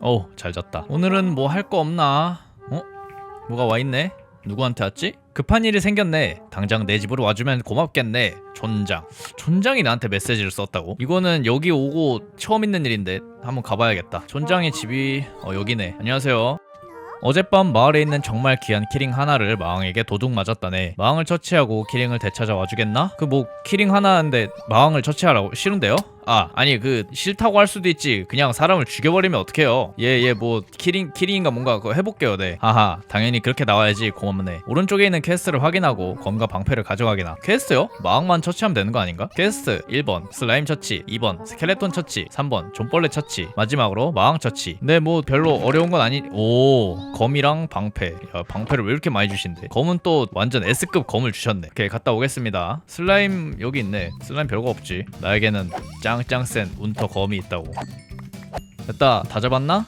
어우 잘 잤다 오늘은 뭐 할 거 없나? 어? 뭐가 와있네? 누구한테 왔지? 급한 일이 생겼네 당장 내 집으로 와주면 고맙겠네 촌장 촌장이 나한테 메시지를 썼다고? 이거는 여기 오고 처음 있는 일인데 한번 가봐야겠다 촌장의 집이 어 여기네 안녕하세요 어젯밤 마을에 있는 정말 귀한 키링 하나를 마왕에게 도둑 맞았다네. 마왕을 처치하고 키링을 되찾아 와주겠나? 그 뭐 키링 하나인데 마왕을 처치하라고 싫은데요? 아 아니 그 싫다고 할 수도 있지. 그냥 사람을 죽여버리면 어떡해요? 얘 얘 뭐 키링 키링인가 뭔가 그거 해볼게요. 네. 하하 당연히 그렇게 나와야지 고맙네. 오른쪽에 있는 퀘스트를 확인하고 검과 방패를 가져가기나. 퀘스트요? 마왕만 처치하면 되는 거 아닌가? 퀘스트 1번 슬라임 처치 2번 스켈레톤 처치 3번 존벌레 처치 마지막으로 마왕 처치. 근데 뭐 별로 어려운 건 아니. 오 검이랑 방패. 야 방패를 왜 이렇게 많이 주신대? 검은 또 완전 S급 검을 주셨네. 오케이 갔다 오겠습니다. 슬라임 여기 있네. 슬라임 별거 없지. 나에게는 짱짱 센 운터 거미 있다고. 됐다. 다 잡았나?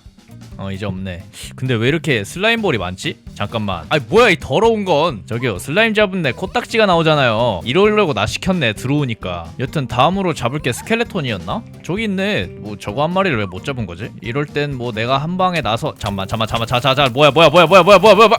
어 이제 없네. 근데 왜 이렇게 슬라임볼이 많지? 잠깐만. 아니 뭐야 이 더러운 건. 저기요 슬라임 잡은 내 코딱지가 나오잖아요. 이러려고 나 시켰네 들어오니까. 여튼 다음으로 잡을 게 스켈레톤이었나? 저기 있네. 뭐 저거 한 마리를 왜 못 잡은 거지? 이럴 땐 뭐 내가 한 방에 나서 잠만 잠만 잠만 자자자 뭐야 뭐야 뭐야 뭐야 뭐야 뭐야 뭐야.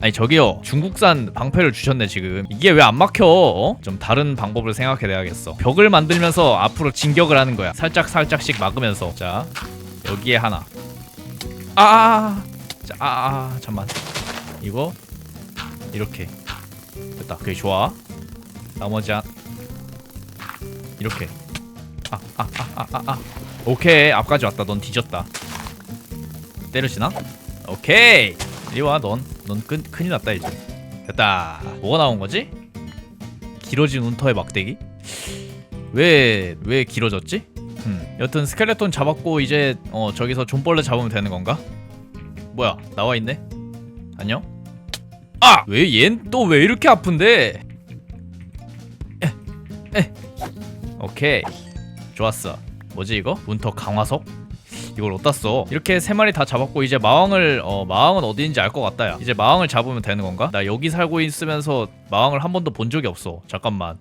아니 저기요. 중국산 방패를 주셨네 지금. 이게 왜 안 막혀? 어? 좀 다른 방법을 생각해내야겠어. 벽을 만들면서 앞으로 진격을 하는 거야. 살짝 살짝씩 막으면서. 자 여기에 하나. 아아아 자, 아, 아, 잠만. 이거? 이렇게. 됐다. 그게 좋아. 나머지 한 이렇게. 아아 아 아 아. 오케이. 앞까지 왔다. 넌 뒤졌다. 때려지나? 오케이. 이리 와넌 넌 큰일 났다 이제 됐다 뭐가 나온 거지? 길어진 운터의 막대기? 왜 왜 길어졌지? 음 여튼 스켈레톤 잡았고 이제 어 저기서 존벌레 잡으면 되는 건가? 뭐야 나와 있네 안녕 아! 왜 얜 또 왜 이렇게 아픈데? 에, 에. 오케이 좋았어 뭐지 이거? 운터 강화석? 이걸 어디다 써? 이렇게 세 마리 다 잡았고 이제 마왕을 어 마왕은 어디인지 알 것 같다 야 이제 마왕을 잡으면 되는 건가? 나 여기 살고 있으면서 마왕을 한 번도 본 적이 없어 잠깐만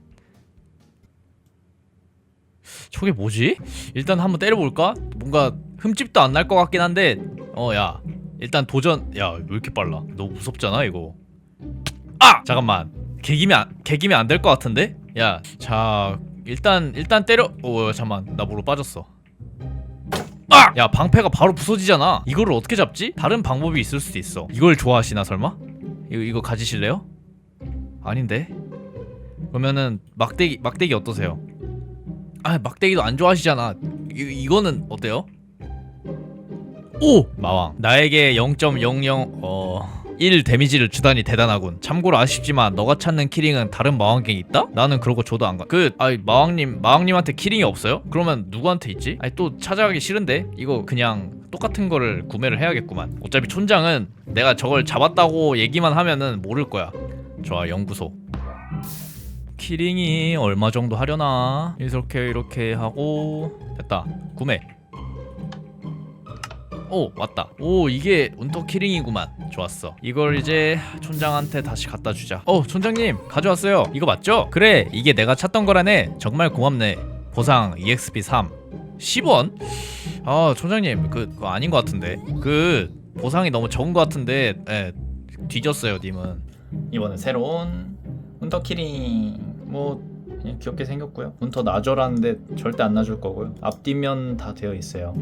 저게 뭐지? 일단 한번 때려볼까? 뭔가 흠집도 안 날 것 같긴 한데 어 야 일단 도전 야 왜 이렇게 빨라 너무 무섭잖아 이거 아! 잠깐만 개기면 안, 개기면 안 될 것 같은데? 야 자 일단 일단 때려 오 잠만 나 뭐로 빠졌어 아! 야 방패가 바로 부서지잖아 이거를 어떻게 잡지? 다른 방법이 있을 수도 있어 이걸 좋아하시나 설마? 이거 이거 가지실래요? 아닌데 그러면은 막대기 막대기 어떠세요? 아 막대기도 안 좋아하시잖아 이, 이거는 어때요? 오! 마왕 나에게 0.00 어... 1 데미지를 주다니 대단하군. 참고로 아쉽지만 너가 찾는 키링은 다른 마왕에게 있다? 나는 그러고 줘도 안 가. 그 아이 마왕님 마왕님한테 키링이 없어요? 그러면 누구한테 있지? 아니 또 찾아가기 싫은데 이거 그냥 똑같은 거를 구매를 해야겠구만. 어차피 촌장은 내가 저걸 잡았다고 얘기만 하면은 모를 거야. 좋아 연구소. 키링이 얼마 정도 하려나? 이렇게 이렇게 하고 됐다. 구매. 오 왔다. 오 이게 운터 키링이구만. 좋았어. 이걸 이제 촌장한테 다시 갖다 주자. 어 촌장님 가져왔어요. 이거 맞죠? 그래 이게 내가 찾던 거라네. 정말 고맙네. 보상 EXP 3 10원? 아 촌장님 그, 그거 아닌 것 같은데. 그 보상이 너무 적은 것 같은데 예 뒤졌어요 님은. 이번에 새로운 운터 키링. 뭐 그냥 귀엽게 생겼고요. 운터 놔줘라는데 절대 안 놔줄 거고요. 앞뒷면 다 되어 있어요.